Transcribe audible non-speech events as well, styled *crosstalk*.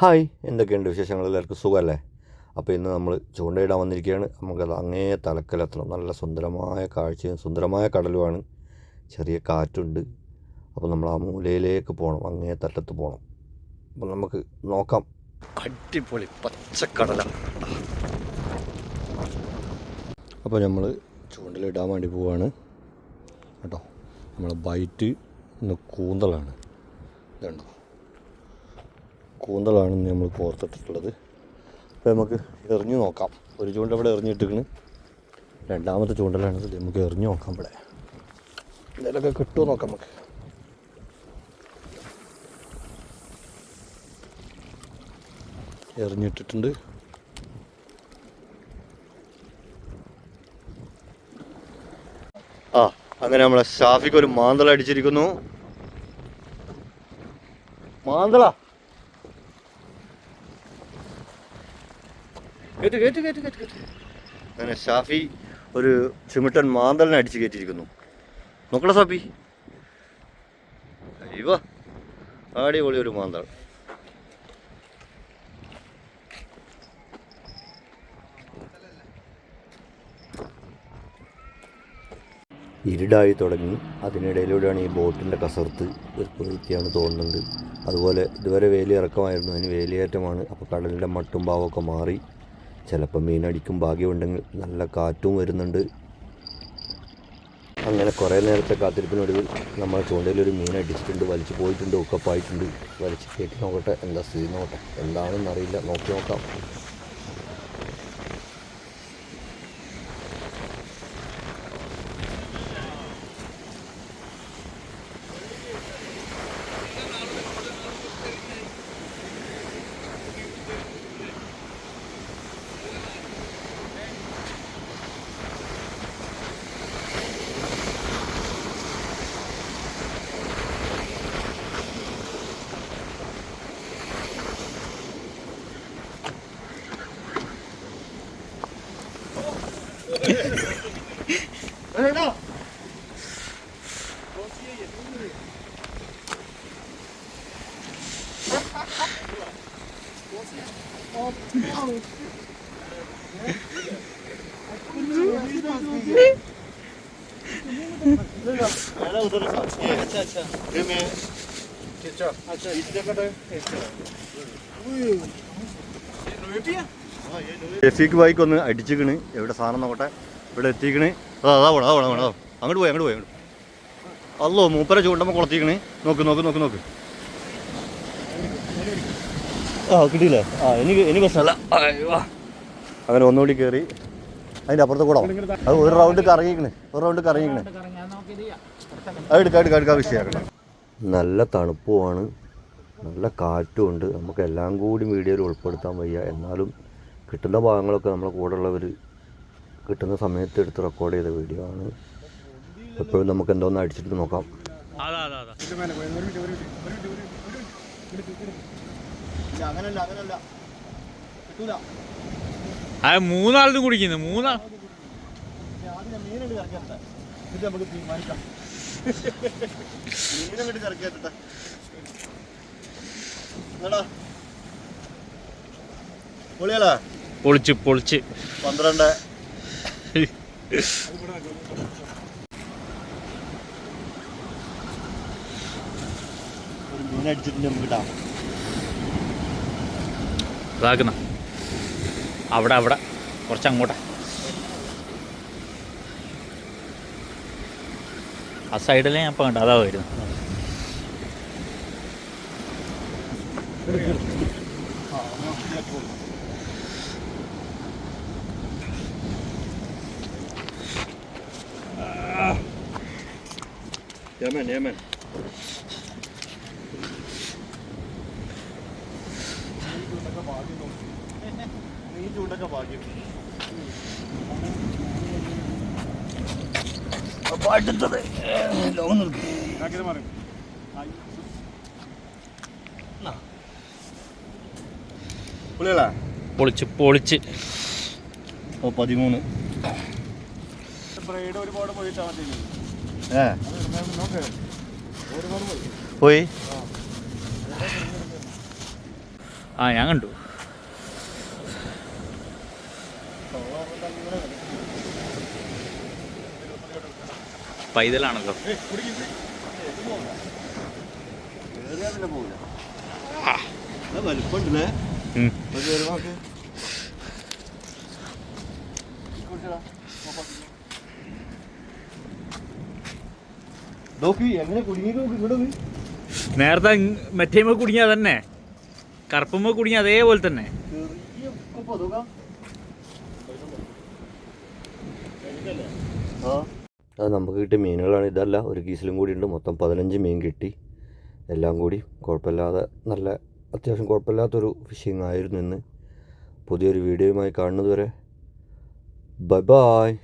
Hi എന്തൊക്കെയുണ്ട് വിശേഷങ്ങൾ? എല്ലാവർക്കും സുഖമല്ലേ? അപ്പോൾ ഇന്ന് നമ്മൾ ചൂണ്ടയിടാൻ വന്നിരിക്കുകയാണ്. നമുക്കത് അങ്ങേ തലക്കലെത്തണം നല്ല സുന്ദരമായ കാഴ്ചയും സുന്ദരമായ കടലുമാണ്. ചെറിയ കാറ്റുണ്ട്. അപ്പോൾ നമ്മൾ ആ മൂലയിലേക്ക് പോകണം. അങ്ങേ തട്ടത്ത് പോകണം. അപ്പോൾ നമുക്ക് നോക്കാം. അടിപൊളി പച്ചക്കടലാണ് അപ്പോൾ നമ്മൾ ചൂണ്ടയിലിടാൻ വേണ്ടി പോവാണ്. കേട്ടോ? നമ്മൾ ബൈറ്റ് ഇന്ന് കൂന്തലാണ് ഇതുണ്ടോ? കൂന്തലാണ് ഇന്ന് നമ്മൾ കോർത്തിട്ടിട്ടുള്ളത് അപ്പോൾ നമുക്ക് എറിഞ്ഞു നോക്കാം. ഒരു ചൂണ്ട ഇവിടെ എറിഞ്ഞിട്ടിരിക്കണ്. രണ്ടാമത്തെ ചൂണ്ടലാണ് നമുക്ക് എറിഞ്ഞു നോക്കാം ഇവിടെ. എന്തെങ്കിലുമൊക്കെ കിട്ടുമോ നോക്കാം നമുക്ക്. എറിഞ്ഞിട്ടിട്ടുണ്ട്. ആ അങ്ങനെ നമ്മളെ ഷാഫിക്ക് ഒരു മാന്തള അടിച്ചിരിക്കുന്നു. മാന്തള? കേട്ട് കേട്ട് കേട്ട് കേട്ട് കേട്ട്. അങ്ങനെ ഷാഫി ഒരു ചിമിട്ടൻ മാന്തലിനെ അടിച്ച് കയറ്റിയിരിക്കുന്നു. നോക്കണ സാഫി അയ്യോ അടിപൊളി ഒരു മാന്തൾ ഇരുടായി തുടങ്ങി. അതിനിടയിലൂടെയാണ് ഈ ബോട്ടിന്റെ കസർത്ത് ഒരു തോന്നുന്നത് തോന്നുന്നുണ്ട്. അതുപോലെ ഇതുവരെ വേലിയിറക്കമായിരുന്നു. അതിന് വേലിയേറ്റമാണ്. അപ്പോൾ കടലിന്റെ മട്ടും ഭാവമൊക്കെ മാറി. ചിലപ്പോൾ മീനടിക്കും ഭാഗ്യമുണ്ടെങ്കിൽ നല്ല കാറ്റും വരുന്നുണ്ട്. അങ്ങനെ കുറേ നേരത്തെ കാത്തിരിപ്പിനൊടുവിൽ നമ്മൾ ചൂണ്ടയിലൊരു മീൻ അടിച്ചിട്ടുണ്ട് വലിച്ചു പോയിട്ടുണ്ട് ഒക്കെ പോയിട്ടുണ്ട്. വലിച്ച് കയറ്റി നോക്കട്ടെ എന്താ സ്ഥിതി നോക്കട്ടെ എന്താണെന്ന് അറിയില്ല നോക്കി നോക്കാം. ഷെഫീക്ക് ബൈക്ക് ഒന്ന് അടിച്ചിക്കണ് എവിടെ സാധനം നോക്കട്ടെ? ഇവിടെ എത്തിക്കണ് അതാ അതാ പോണം അതാ അങ്ങോട്ട് പോയി അങ്ങോട്ട് പോയി അങ്ങോട്ട് അല്ലോ മൂപ്പര ചൂണ്ടമ്മ കുളത്തിക്കണ് നോക്ക് നോക്ക് നോക്ക് നോക്ക്. ആ കിട്ടിയില്ലേ? ആ എനിക്ക് എനിക്ക് പ്രശ്നമല്ല. അങ്ങനെ ഒന്നുകൂടി കയറി അതിന്റെ അപ്പുറത്ത് കൂടെ അത് ഒരു റൗണ്ട് കറങ്ങിക്കണ് ഒരു റൗണ്ട് കറങ്ങിക്കണ് അത് എടുക്കാം എടുക്കാം എടുക്കാം വിഷയമാക്കണം നല്ല തണുപ്പുമാണ്. നല്ല കാറ്റും ഉണ്ട് നമുക്ക് എല്ലാം കൂടി വീഡിയോയിൽ ഉൾപ്പെടുത്താൻ വയ്യ. എന്നാലും കിട്ടുന്ന ഭാഗങ്ങളൊക്കെ നമ്മളെ കൂടെ ഉള്ളവർ കിട്ടുന്ന സമയത്ത് എടുത്ത് റെക്കോർഡ് ചെയ്ത വീഡിയോ ആണ്. എപ്പോഴും നമുക്ക് എന്തോന്ന് അടിച്ചിട്ട് നോക്കാം. മൂന്നാളിനും കുടിക്കുന്നു മൂന്നാ നമുക്ക് തീരുമാനിക്കാം. മീനങ്ങോട്ട് കറക്കട്ടെ എന്നാടാ പൊളിയല്ലേ പൊളിച്ച് പൊളിച്ച്. പന്ത്രണ്ട്. *laughs* നമുക്ക് ഇടാം. ഇതാക്കുന്ന. അവിടെ അവിടെ. കുറച്ച് അങ്ങോട്ടാ ആ സൈഡിലേ ഞാൻ അതാ കണ്ട. അതാ man, യമൻ യമൻ. നീ ചൂണ്ടൊക്കെ ഭാഗ്യം അപ്പൊ അടുത്തത് ലോങ് നിർക്കും പുള്ളികളാ പൊളിച്ച് പൊളിച്ച്. ഓ പതിമൂന്ന്. പോയി ആ ഞാൻ കണ്ടു പൈതലാണല്ലോ കേറിയാ പിന്നെ പോവില്ല അത് വലിപ്പമുണ്ടല്ലേ ഉം. അത് കേറി നോക്ക് നോക്കി എങ്ങനെ കുടുങ്ങി നോക്ക് നോക്ക്. നേരത്തെ മറ്റേമ്മ കുടുങ്ങിയ തന്നെ കറുപ്പമ്മ കുടുങ്ങിയ അതേപോലെ തന്നെ ചെറിയ കുപ്പ നോക്കാം അത് നമുക്ക് കിട്ടിയ മീനുകളാണ്. ഇതല്ല ഒരു കീസിലും കൂടി ഉണ്ട്. മൊത്തം പതിനഞ്ച് മീൻ കിട്ടി. എല്ലാം കൂടി കുഴപ്പമില്ലാതെ നല്ല അത്യാവശ്യം കുഴപ്പമില്ലാത്തൊരു ഫിഷിംഗ് ആയിരുന്നു ഇന്ന്. പുതിയൊരു വീഡിയോയുമായി കാണുന്നതുവരെ ബൈ ബായ്